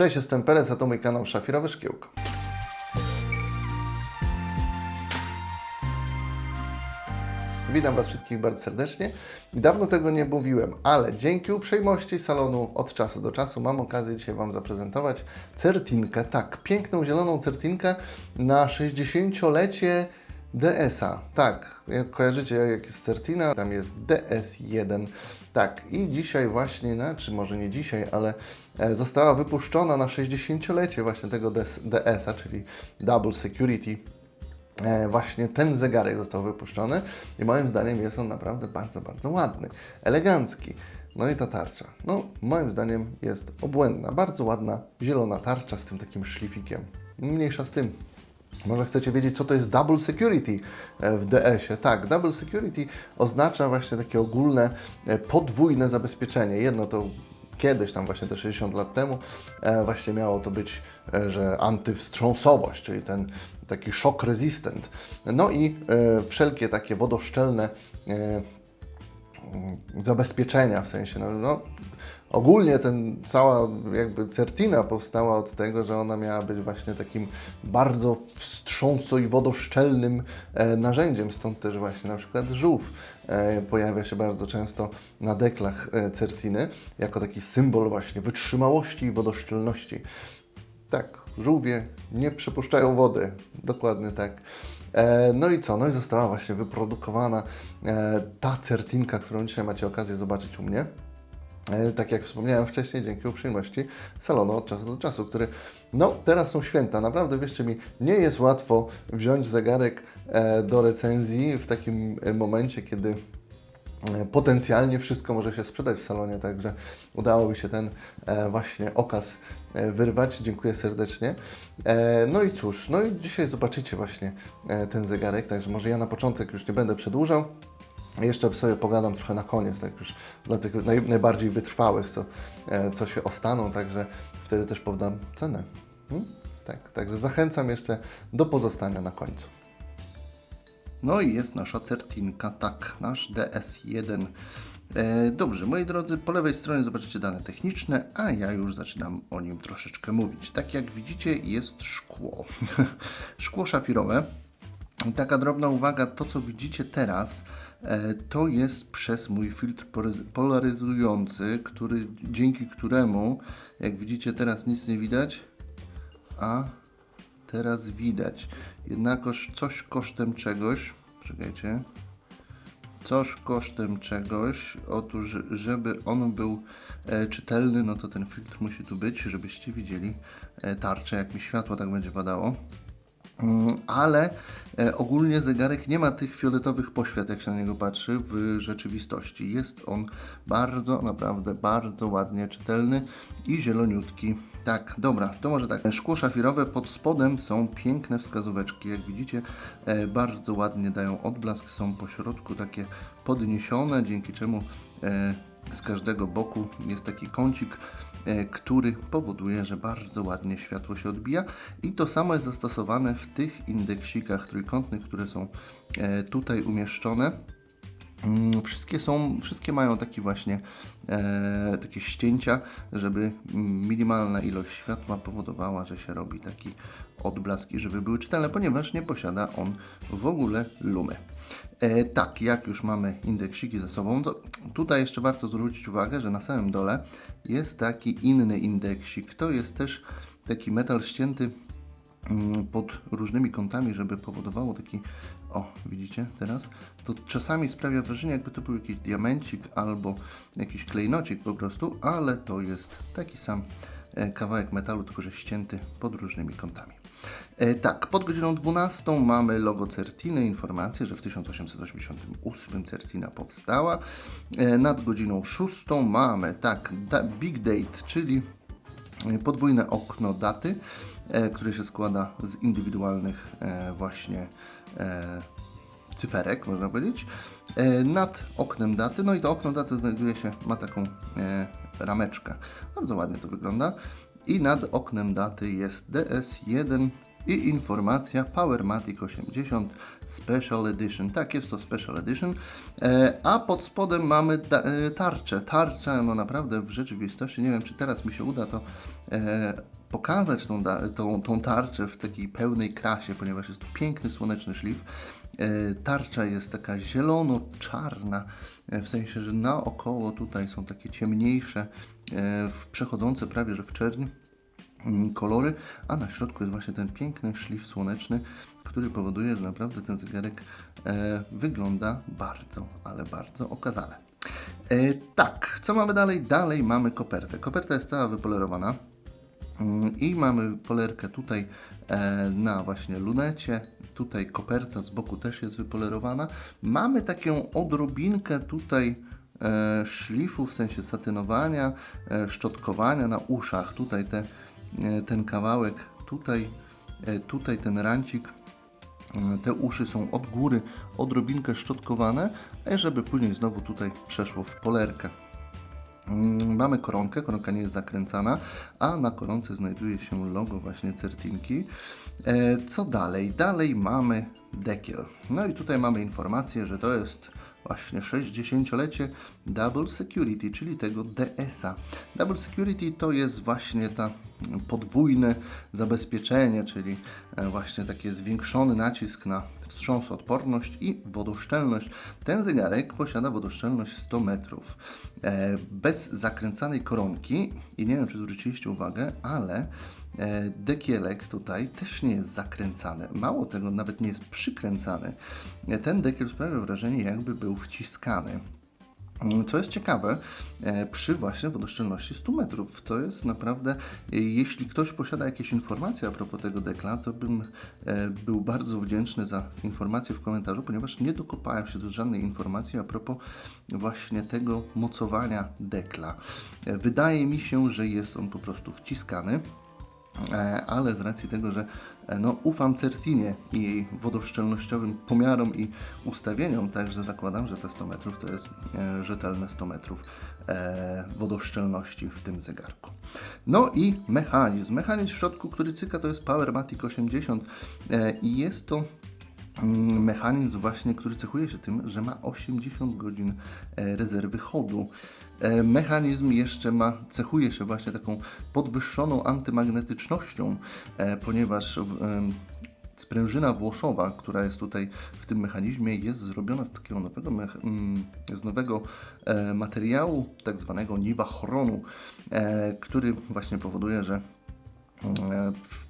Cześć, jestem Perez, a to mój kanał Szafirowe Szkiełko. Witam Was wszystkich bardzo serdecznie. Dawno tego nie mówiłem, ale dzięki uprzejmości salonu od czasu do czasu mam okazję dzisiaj Wam zaprezentować certinkę. Tak, piękną zieloną certinkę na 60-lecie DS-a. Tak, kojarzycie jak jest Certina, tam jest DS1. Tak, i dzisiaj właśnie, no, czy może nie dzisiaj, ale została wypuszczona na 60-lecie właśnie tego DS-a, czyli Double Security E, właśnie ten zegarek został wypuszczony i moim zdaniem jest on naprawdę bardzo, bardzo ładny, elegancki. No i ta tarcza, no moim zdaniem jest obłędna, bardzo ładna, zielona tarcza z tym takim szlifikiem. Mniejsza z tym. Może chcecie wiedzieć, co to jest Double Security e, w DS-ie? Tak, Double Security oznacza właśnie takie ogólne, e, podwójne zabezpieczenie. Jedno to kiedyś, tam właśnie te 60 lat temu, e, właśnie miało to być, e, że antywstrząsowość, czyli ten taki shock resistant. No i e, wszelkie takie wodoszczelne mm, zabezpieczenia, w sensie, no, no Ogólnie ten cała jakby certina powstała od tego, że ona miała być właśnie takim bardzo wstrząso i wodoszczelnym narzędziem, stąd też właśnie na przykład żółw pojawia się bardzo często na deklach e, certiny jako taki symbol właśnie wytrzymałości i wodoszczelności. Tak, żółwie nie przypuszczają wody, dokładnie tak. E, No i co? No i została właśnie wyprodukowana e, ta certinka, którą dzisiaj macie okazję zobaczyć u mnie. E, Tak jak wspomniałem wcześniej, dzięki uprzejmości salonu od czasu do czasu, który, no teraz są święta, naprawdę wierzcie mi, nie jest łatwo wziąć zegarek e, do recenzji w takim e, momencie, kiedy e, potencjalnie wszystko może się sprzedać w salonie, także udało mi się ten e, właśnie okaz e, wyrwać. Dziękuję serdecznie. E, No i cóż, no i dzisiaj zobaczycie właśnie e, ten zegarek, także może ja na początek już nie będę przedłużał. Jeszcze sobie pogadam trochę na koniec, tak już dla tych naj, najbardziej wytrwałych, co, e, co się ostaną, także wtedy też podam cenę. Hmm? Tak, także zachęcam jeszcze do pozostania na końcu. No i jest nasza certinka, tak, nasz DS1. E, dobrze, moi drodzy, po lewej stronie zobaczycie dane techniczne, a ja już zaczynam o nim troszeczkę mówić. Tak jak widzicie, jest szkło. szkło szafirowe. I taka drobna uwaga, to co widzicie teraz, e, to jest przez mój filtr polaryzujący, który, dzięki któremu, jak widzicie teraz nic nie widać, a teraz widać. Jednakoż coś kosztem czegoś, czekajcie, coś kosztem czegoś. Otóż, żeby on był e, czytelny, no to ten filtr musi tu być, żebyście widzieli e, tarczę, jak mi światło tak będzie padało. Mm, Ale e, ogólnie zegarek nie ma tych fioletowych poświat, jak się na niego patrzy w rzeczywistości. Jest on bardzo, naprawdę bardzo ładnie czytelny i zieloniutki. Tak, dobra, to może tak. Szkło szafirowe pod spodem są piękne wskazóweczki. Jak widzicie, e, bardzo ładnie dają odblask. Są po środku takie podniesione, dzięki czemu e, z każdego boku jest taki kącik e, który powoduje, że bardzo ładnie światło się odbija i to samo jest zastosowane w tych indeksikach trójkątnych, które są e, tutaj umieszczone. Mm, Wszystkie są, wszystkie mają taki właśnie e, takie ścięcia, żeby minimalna ilość światła powodowała, że się robi taki odblask i żeby były czytelne, ponieważ nie posiada on w ogóle lumy. E, tak, jak już mamy indeksiki ze sobą, to tutaj jeszcze warto zwrócić uwagę, że na samym dole jest taki inny indeksik. To jest też taki metal ścięty pod różnymi kątami, żeby powodowało taki, o widzicie teraz, to czasami sprawia wrażenie jakby to był jakiś diamencik albo jakiś klejnocik po prostu, ale to jest taki sam e, kawałek metalu, tylko że ścięty pod różnymi kątami. E, tak, pod godziną 12 mamy logo Certiny, informację, że w 1888 Certina powstała. E, nad godziną 6 mamy, tak, Big Date, czyli e, podwójne okno daty, e, które się składa z indywidualnych e, właśnie e, cyferek, można powiedzieć, nad oknem daty. No i to okno daty znajduje się, ma taką rameczkę. Bardzo ładnie to wygląda. I nad oknem daty jest DS1 i informacja Powermatic 80 Special Edition. Tak, jest to Special Edition. E, a pod spodem mamy da, e, tarczę. Tarcza, no naprawdę w rzeczywistości, nie wiem czy teraz mi się uda to e, pokazać tą, tą, tą tarczę w takiej pełnej krasie, ponieważ jest to piękny słoneczny szlif. E, tarcza jest taka zielono-czarna, e, w sensie, że naokoło tutaj są takie ciemniejsze, e, przechodzące prawie że w czerń mm, kolory, a na środku jest właśnie ten piękny szlif słoneczny, który powoduje, że naprawdę ten zegarek wygląda bardzo, ale bardzo okazale. Tak, co mamy dalej? Dalej mamy kopertę. Koperta jest cała wypolerowana. Mm, I mamy polerkę tutaj e, na właśnie lunecie. Tutaj koperta z boku też jest wypolerowana. Mamy taką odrobinkę tutaj e, szlifu, w sensie satynowania, e, szczotkowania na uszach. Tutaj te, ten kawałek, tutaj, tutaj ten rancik. Te uszy są od góry odrobinkę szczotkowane, żeby później znowu tutaj przeszło w polerkę. Mm, Mamy koronkę, koronka nie jest zakręcana, a na koronce znajduje się logo właśnie Certinki. E, co dalej? Dalej mamy dekiel. No i tutaj mamy informację, że to jest właśnie 60-lecie Double Security, czyli tego DS-a. Double Security to jest właśnie ta podwójne zabezpieczenie, czyli e, właśnie taki zwiększony nacisk na wstrząsodporność i wodoszczelność. Ten zegarek posiada wodoszczelność 100 metrów. E, bez zakręcanej koronki i nie wiem, czy zwróciliście uwagę, ale e, dekielek tutaj też nie jest zakręcany. Mało tego, nawet nie jest przykręcany. E, ten dekiel sprawia wrażenie, jakby był wciskany. Mm, Co jest ciekawe, e, przy właśnie wodoszczelności 100 metrów, to jest naprawdę, e, jeśli ktoś posiada jakieś informacje a propos tego dekla, to bym e, był bardzo wdzięczny za informacje w komentarzu, ponieważ nie dokopałem się do żadnej informacji a propos właśnie tego mocowania dekla. Wydaje mi się, że jest on po prostu wciskany. Ale z racji tego, że no, ufam Certinie i jej wodoszczelnościowym pomiarom i ustawieniom, także zakładam, że te 100 metrów to jest e, rzetelne 100 metrów e, wodoszczelności w tym zegarku. No i mechanizm. Mechanizm w środku, który cyka, to jest Powermatic 80 e, i jest to mm, mechanizm właśnie, który cechuje się tym, że ma 80 godzin e, rezerwy chodu. E, Mechanizm jeszcze ma, cechuje się właśnie taką podwyższoną antymagnetycznością, e, ponieważ sprężyna włosowa, która jest tutaj w tym mechanizmie, jest zrobiona z takiego nowego, z nowego e, materiału, tak zwanego niwa chronu, e, który właśnie powoduje, że w,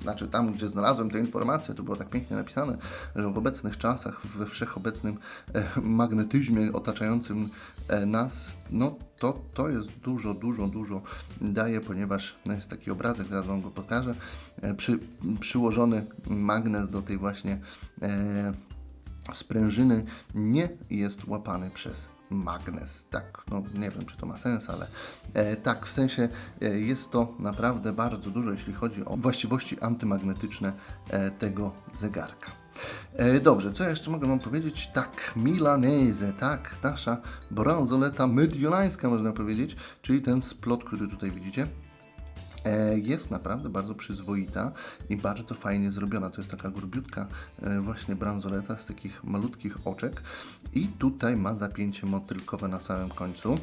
znaczy tam, gdzie znalazłem te informacje, to było tak pięknie napisane, że w obecnych czasach, we wszechobecnym e, magnetyzmie otaczającym e, nas, no to, to jest dużo, dużo, dużo daje, ponieważ jest taki obrazek, zaraz Wam go pokażę, e, przy, przyłożony magnes do tej właśnie e, sprężyny nie jest łapany przez magnes. Tak, no nie wiem, czy to ma sens, ale e, tak, w sensie e, jest to naprawdę bardzo dużo, jeśli chodzi o właściwości antymagnetyczne e, tego zegarka. E, dobrze, co jeszcze mogę Wam powiedzieć? Tak, Milanese, tak, nasza bransoleta mediolańska, można powiedzieć, czyli ten splot, który tutaj widzicie. E, Jest naprawdę bardzo przyzwoita i bardzo fajnie zrobiona. To jest taka grubiutka e, właśnie bransoleta z takich malutkich oczek i tutaj ma zapięcie motylkowe na samym końcu.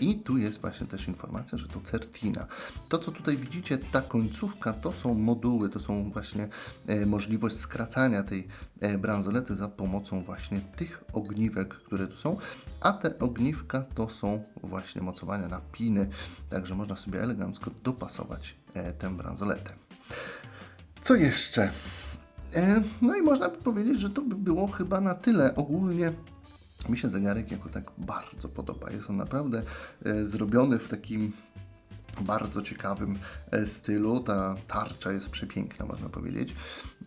I tu jest właśnie też informacja, że to Certina. To, co tutaj widzicie, ta końcówka, to są moduły, to są właśnie e, możliwość skracania tej e, bransolety za pomocą właśnie tych ogniwek, które tu są, a te ogniwka to są właśnie mocowania na piny, także można sobie elegancko dopasować e, tę bransoletę. Co jeszcze? No i można by powiedzieć, że to by było chyba na tyle. Ogólnie mi się zegarek jako tak bardzo podoba. Jest on naprawdę e, zrobiony w takim bardzo ciekawym e, stylu. Ta tarcza jest przepiękna, można powiedzieć.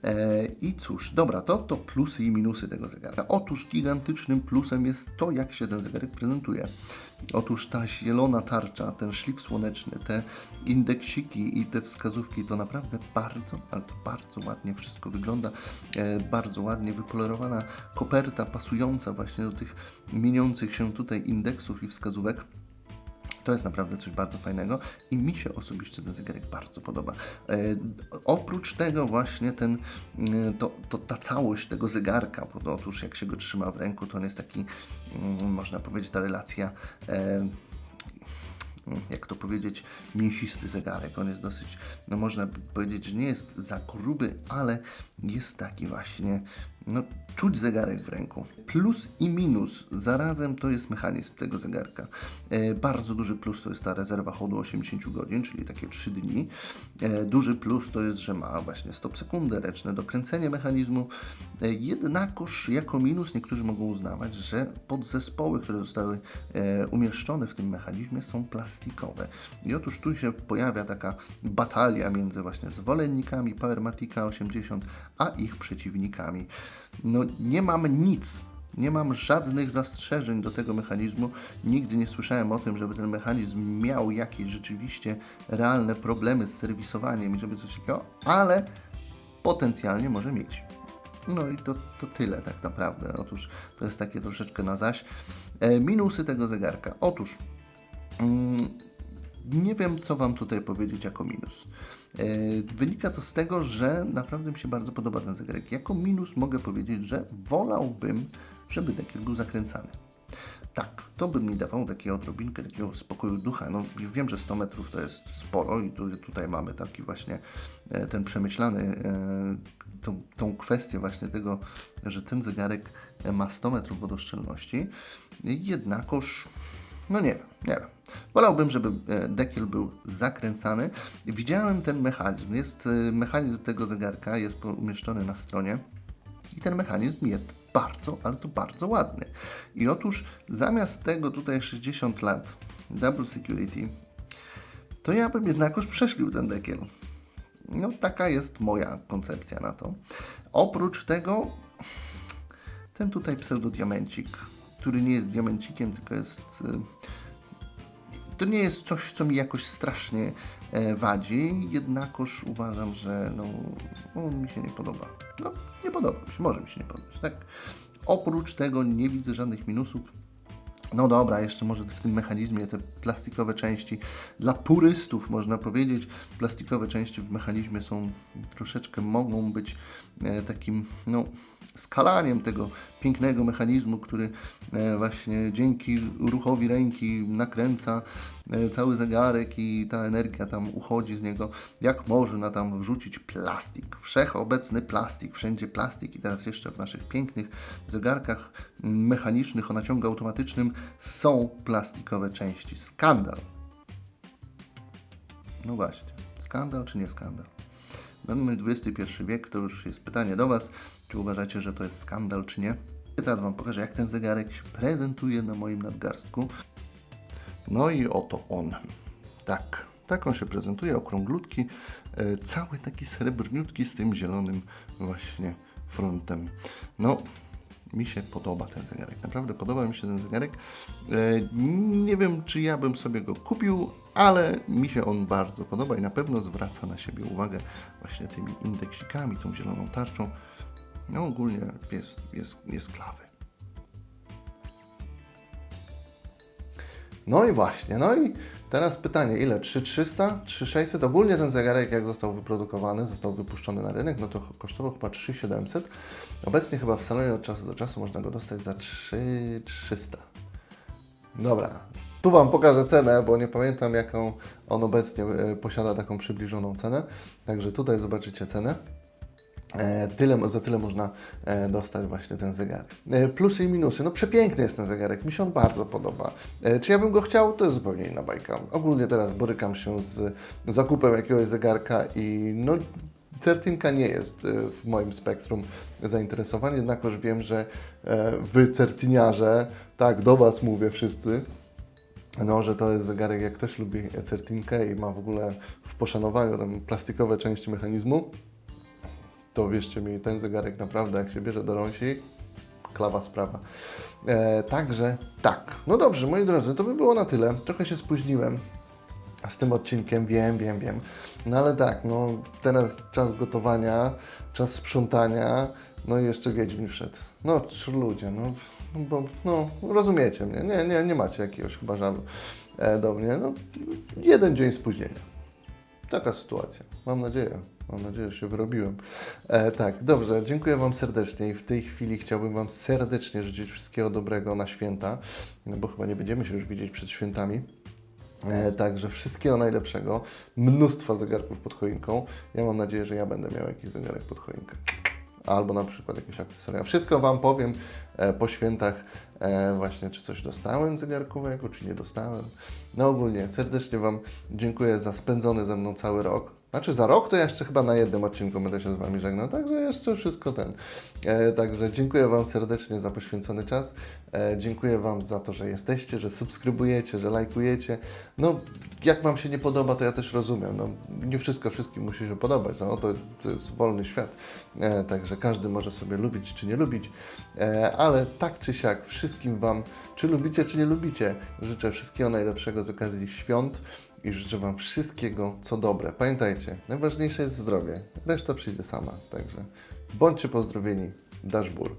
E, I cóż, dobra, to, to plusy i minusy tego zegarka. Otóż gigantycznym plusem jest to, jak się ten zegarek prezentuje. Otóż ta zielona tarcza, ten szlif słoneczny, te indeksiki i te wskazówki, to naprawdę bardzo, ale to bardzo ładnie wszystko wygląda. E, bardzo ładnie wypolerowana koperta pasująca właśnie do tych mieniących się tutaj indeksów i wskazówek. To jest naprawdę coś bardzo fajnego i mi się osobiście ten zegarek bardzo podoba. E, oprócz tego właśnie ten, e, to, to ta całość tego zegarka, bo otóż jak się go trzyma w ręku, to on jest taki, mm, można powiedzieć, ta relacja e, jak to powiedzieć, mięsisty zegarek. On jest dosyć, no można powiedzieć, że nie jest za gruby, ale jest taki właśnie, no czuć zegarek w ręku. Plus i minus, zarazem to jest mechanizm tego zegarka. E, bardzo duży plus to jest ta rezerwa chodu 80 godzin, czyli takie 3 dni. E, duży plus to jest, że ma właśnie stop sekundę, ręczne dokręcenie mechanizmu. E, jednakoż jako minus niektórzy mogą uznawać, że podzespoły, które zostały e, umieszczone w tym mechanizmie są plastikowe. I otóż tu się pojawia taka batalia między właśnie zwolennikami Powermatica 80, a ich przeciwnikami. No nie mam nic, nie mam żadnych zastrzeżeń do tego mechanizmu. Nigdy nie słyszałem o tym, żeby ten mechanizm miał jakieś rzeczywiście realne problemy z serwisowaniem i żeby coś takiego, ale potencjalnie może mieć. No i to, to tyle tak naprawdę. Otóż to jest takie troszeczkę na zaś. E, minusy tego zegarka. Otóż mm, nie wiem, co Wam tutaj powiedzieć jako minus. E, Wynika to z tego, że naprawdę mi się bardzo podoba ten zegarek. Jako minus mogę powiedzieć, że wolałbym, żeby dekiel był zakręcany. Tak, to by mi dawało takiego odrobinkę takiego spokoju ducha. No, wiem, że 100 metrów to jest sporo i tu, tutaj mamy taki właśnie e, ten przemyślany, e, tą, tą kwestię właśnie tego, że ten zegarek ma 100 metrów wodoszczelności. Jednakoż no nie wiem, nie wiem. Wolałbym, żeby e, dekiel był zakręcany. Widziałem ten mechanizm. Jest e, mechanizm tego zegarka, jest umieszczony na stronie. I ten mechanizm jest bardzo, ale to bardzo ładny. I otóż zamiast tego tutaj 60 lat Double Security, to ja bym jednakoż przeszlił ten dekiel. No taka jest moja koncepcja na to. Oprócz tego ten tutaj pseudodiamencik, który nie jest diamencikiem, tylko jest. To nie jest coś, co mi jakoś strasznie e, wadzi, jednakoż uważam, że no, on mi się nie podoba. No, nie podoba mi się, może mi się nie podobać, tak? Oprócz tego nie widzę żadnych minusów. No dobra, jeszcze może w tym mechanizmie te plastikowe części dla purystów można powiedzieć, plastikowe części w mechanizmie są troszeczkę mogą być e, takim no, skalaniem tego pięknego mechanizmu, który e, właśnie dzięki ruchowi ręki nakręca e, cały zegarek i ta energia tam uchodzi z niego. Jak można tam wrzucić plastik? Wszechobecny plastik, wszędzie plastik i teraz jeszcze w naszych pięknych zegarkach mechanicznych o naciągu automatycznym są plastikowe części. Skandal. No właśnie, skandal czy nie skandal? Mamy XXI wiek, to już jest pytanie do Was, czy uważacie, że to jest skandal, czy nie? Teraz Wam pokażę, jak ten zegarek się prezentuje na moim nadgarstku. No i oto on. Tak, tak on się prezentuje, okrąglutki, e, cały taki srebrniutki z tym zielonym właśnie frontem. No, mi się podoba ten zegarek. Naprawdę podoba mi się ten zegarek. E, nie wiem, czy ja bym sobie go kupił, ale mi się on bardzo podoba i na pewno zwraca na siebie uwagę właśnie tymi indeksikami, tą zieloną tarczą. No ogólnie jest, jest, jest klawy. No i właśnie, no i teraz pytanie, ile? 3300, 3600? Ogólnie ten zegarek jak został wyprodukowany, został wypuszczony na rynek, no to kosztował chyba 3700. Obecnie chyba w salonie od czasu do czasu można go dostać za 3300. Dobra, tu Wam pokażę cenę, bo nie pamiętam jaką on obecnie e, posiada taką przybliżoną cenę. Także tutaj zobaczycie cenę. E, Tyle, za tyle można e, dostać właśnie ten zegarek. Plusy i minusy. No przepiękny jest ten zegarek, mi się on bardzo podoba. Czy ja bym go chciał? To jest zupełnie inna bajka. Ogólnie teraz borykam się z zakupem jakiegoś zegarka i no Certinka nie jest e, w moim spektrum zainteresowań, jednakoż wiem, że e, wy certiniarze, tak do Was mówię wszyscy, no, że to jest zegarek, jak ktoś lubi certinkę i ma w ogóle w poszanowaniu tam plastikowe części mechanizmu, to wierzcie mi, ten zegarek naprawdę, jak się bierze do rąsi, klawa sprawa. E, także tak. No dobrze, moi drodzy, to by było na tyle. Trochę się spóźniłem z tym odcinkiem, wiem, wiem, wiem. No ale tak, no teraz czas gotowania, czas sprzątania, no i jeszcze Wiedźmin wszedł. No czy ludzie, no, no bo, no rozumiecie mnie, nie, nie, nie macie jakiegoś chyba żalu. e, do mnie. No, jeden dzień spóźnienia. Taka sytuacja. Mam nadzieję. Mam nadzieję, że się wyrobiłem. E, tak, dobrze. Dziękuję Wam serdecznie i w tej chwili chciałbym Wam serdecznie życzyć wszystkiego dobrego na święta, no bo chyba nie będziemy się już widzieć przed świętami. E, także wszystkiego najlepszego. Mnóstwa zegarków pod choinką. Ja mam nadzieję, że ja będę miał jakiś zegarek pod choinkę. Albo na przykład jakieś akcesoria. Wszystko Wam powiem e, po świętach e, właśnie, czy coś dostałem zegarkowego, czy nie dostałem. No ogólnie serdecznie Wam dziękuję za spędzony ze mną cały rok. Znaczy za rok to jeszcze chyba na jednym odcinku będę się z Wami żegnał, także jeszcze wszystko ten. E, także dziękuję Wam serdecznie za poświęcony czas. E, dziękuję Wam za to, że jesteście, że subskrybujecie, że lajkujecie. No, jak Wam się nie podoba, to ja też rozumiem. No, nie wszystko wszystkim musi się podobać. No, to, to jest wolny świat. E, także każdy może sobie lubić czy nie lubić. E, ale tak czy siak, wszystkim Wam, czy lubicie, czy nie lubicie, życzę wszystkiego najlepszego z okazji świąt i życzę Wam wszystkiego, co dobre. Pamiętajcie, najważniejsze jest zdrowie, reszta przyjdzie sama. Także bądźcie pozdrowieni, Dashbur.